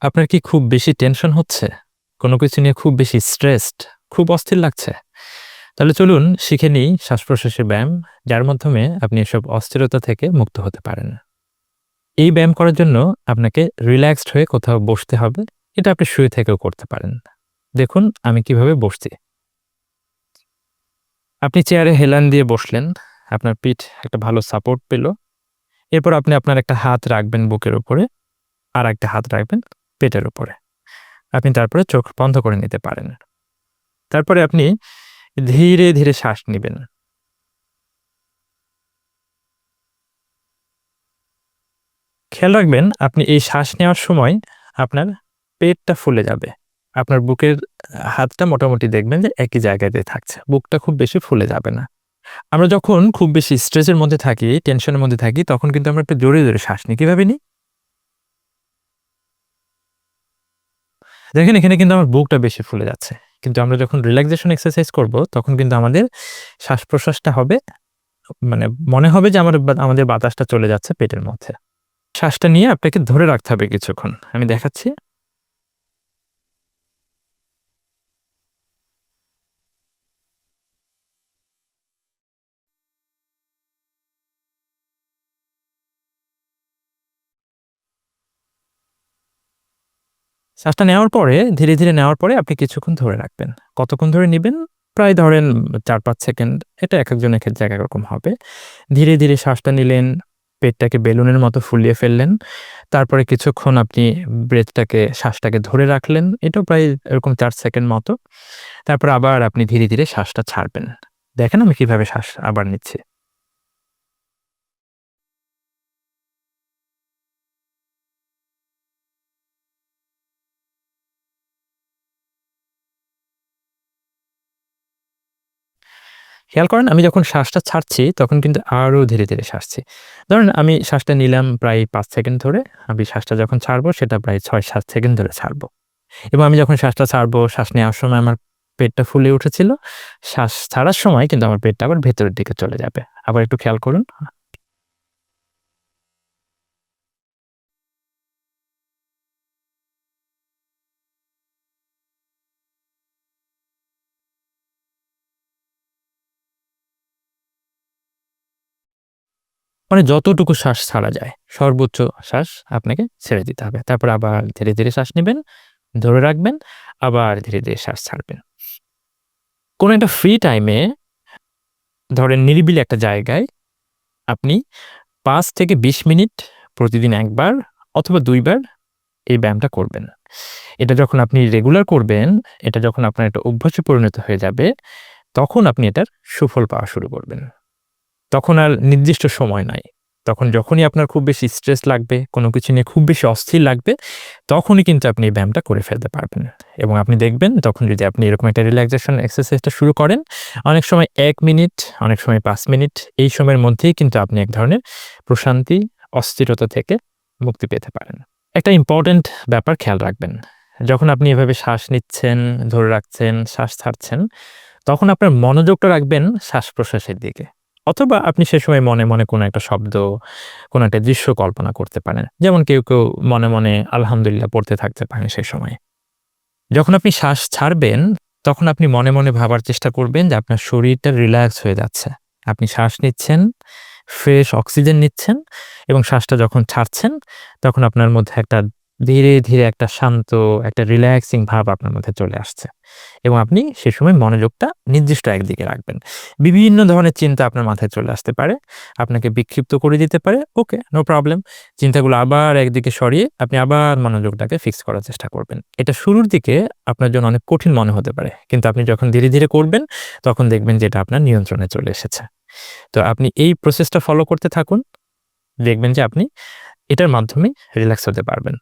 আপনার কি খুব বেশি টেনশন হচ্ছে? কোনো কিছু নিয়ে খুব বেশি স্ট্রেসড, খুব অস্থির লাগছে? তাহলে চলুন শিখে নিই শ্বাস-প্রশ্বাসের ব্যায়াম, যার মাধ্যমে আপনি এসব অস্থিরতা থেকে মুক্ত হতে পারেন। এই ব্যায়াম করার জন্য আপনাকে রিল্যাক্সড হয়ে কোথাও বসতে হবে। এটা আপনি শুয়ে থেকেও করতে পারেন। দেখুন আমি কীভাবে বসছি। আপনি চেয়ারে হেলান দিয়ে বসলেন। আপনার পিঠ একটা ভালো সাপোর্ট পেল। এরপর আপনি আপনার একটা হাত রাখবেন বুকের উপরে, আর একটা হাত রাখবেন পেটের উপরে। আপনি তারপরে চোখ বন্ধ করে নিতে পারেন। তারপরে আপনি ধীরে, ধীরে শ্বাস নিবেন। খেয়াল রাখবেন আপনি এই শ্বাস নেওয়ার সময় আপনার পেটটা ফুলে যাবে। আপনার বুকের হাতটা মোটামুটি দেখবেন যে একই জায়গাতে থাকছে। বুকটা খুব বেশি ফুলে যাবে না। আমরা যখন খুব বেশি স্ট্রেসের মধ্যে থাকি, টেনশনের মধ্যে থাকি তখন কিন্তু আমরা একটু জোরে, জোরে শ্বাস নিই। কীভাবে নিই? দেখেন, এখানে কিন্তু আমার বুকটা বেশি ফুলে যাচ্ছে। কিন্তু আমরা যখন রিল্যাক্সেশন এক্সারসাইজ করব, তখন কিন্তু আমাদের শ্বাস-প্রশ্বাসটা হবে মানে মনে হবে যে আমার আমাদের বাতাসটা চলে যাচ্ছে পেটের মধ্যে। শ্বাসটা নিয়ে আপনাকে ধরে রাখতে হবে কিছুক্ষণ। আমি দেখাচ্ছি। শ্বাসটা নেওয়ার পরে ধীরে, ধীরে নেওয়ার পরে আপনি কিছুক্ষণ ধরে রাখবেন। কতক্ষণ ধরে নিবেন? প্রায় ধরেন ৪-৫ সেকেন্ড। এটা একেকজন একেক জায়গায় এরকম হবে। ধীরে, ধীরে শ্বাসটা নিলেন, পেটটাকে বেলুনের মতো ফুলিয়ে ফেললেন। তারপরে কিছুক্ষণ আপনি ব্রেথটাকে শ্বাসটাকে ধরে রাখলেন। এটাও প্রায় এরকম চার সেকেন্ড মতো। তারপর আবার আপনি ধীরে, ধীরে শ্বাসটা ছাড়বেন। দেখেন আমি কীভাবে শ্বাস আবার নিচ্ছি। খেয়াল করেন আমি যখন শ্বাসটা ছাড়ছি তখন কিন্তু আরও ধীরে, ধীরে শ্বাসছি ধরেন আমি শ্বাসটা নিলাম প্রায় পাঁচ সেকেন্ড ধরে। আমি শ্বাসটা যখন ছাড়বো সেটা প্রায় ৬-৭ সেকেন্ড ধরে ছাড়বো। এবং আমি যখন শ্বাসটা ছাড়বো, শ্বাস নেওয়ার সময় আমার পেটটা ফুলে উঠেছিল। শ্বাস ছাড়ার সময় কিন্তু আমার পেটটা আবার ভেতরের দিকে চলে যাবে। আবার একটু খেয়াল করুন। মানে যতটুকু শ্বাস ছাড়া যায়, সর্বোচ্চ শ্বাস আপনাকে ছেড়ে দিতে হবে। তারপর আবার ধীরে, ধীরে শ্বাস নেবেন ধরে রাখবেন, আবার ধীরে, ধীরে শ্বাস ছাড়বেন। কোনো একটা ফ্রি টাইমে ধরেন নিরিবিলি একটা জায়গায় আপনি পাঁচ থেকে ২০ মিনিট প্রতিদিন একবার অথবা দুইবার এই ব্যায়ামটা করবেন। এটা যখন আপনি রেগুলার করবেন, এটা যখন আপনার একটা অভ্যাসে পরিণত হয়ে যাবে, তখন আপনি এটার সুফল পাওয়া শুরু করবেন। তখন আর নির্দিষ্ট সময় নাই। তখন যখনই আপনার খুব বেশি স্ট্রেস লাগবে, কোনো কিছু নিয়ে খুব বেশি অস্থির লাগবে, তখনই কিন্তু আপনি এই ব্যায়ামটা করে ফেলতে পারবেন। এবং আপনি দেখবেন তখন যদি আপনি এরকম একটা রিল্যাক্সেশন এক্সারসাইজটা শুরু করেন, অনেক সময় এক মিনিট, অনেক সময় পাঁচ মিনিট এই সময়ের মধ্যেই কিন্তু আপনি এক ধরনের প্রশান্তি, অস্থিরতা থেকে মুক্তি পেতে পারেন। একটা ইম্পোর্টেন্ট ব্যাপার খেয়াল রাখবেন। যখন আপনি এভাবে শ্বাস নিচ্ছেন, ধরে রাখছেন, শ্বাস ছাড়ছেন, তখন আপনার মনোযোগটা রাখবেন শ্বাস-প্রশ্বাসের দিকে। অথবা আপনি সে সময় মনে, মনে কোনো একটা শব্দ, কোনো একটা দৃশ্য কল্পনা করতে পারেন। যেমন কেউ, কেউ মনে, মনে আলহামদুলিল্লাহ পড়তে থাকতে পারেন সে সময়। যখন আপনি শ্বাস ছাড়বেন, তখন আপনি মনে, মনে ভাবার চেষ্টা করবেন যে আপনার শরীরটা রিল্যাক্স হয়ে যাচ্ছে। আপনি শ্বাস নিচ্ছেন, ফ্রেশ অক্সিজেন নিচ্ছেন এবং শ্বাসটা যখন ছাড়ছেন, তখন আপনার মধ্যে একটা ধীরে, ধীরে একটা শান্ত, একটা রিল্যাক্সিং ভাব আপনার মধ্যে চলে আসছে। এবং আপনি সে সময় মনোযোগটা নির্দিষ্ট একদিকে রাখবেন। বিভিন্ন ধরনের চিন্তা আপনার মাথায় চলে আসতে পারে। আপনাকে বিক্ষিপ্ত করে দিতে পারে। Okay, no problem. চিন্তাগুলো আবার একদিকে সরিয়ে আপনি আবার মনোযোগটাকে ফিক্স করার চেষ্টা করবেন। এটা শুরুর দিকে আপনার জন্য অনেক কঠিন মনে হতে পারে। কিন্তু আপনি যখন ধীরে, ধীরে করবেন, তখন দেখবেন যে এটা আপনার নিয়ন্ত্রণে চলে এসেছে। তো আপনি এই প্রসেসটা ফলো করতে থাকুন। দেখবেন যে আপনি এটার মাধ্যমে রিল্যাক্স হতে পারবেন।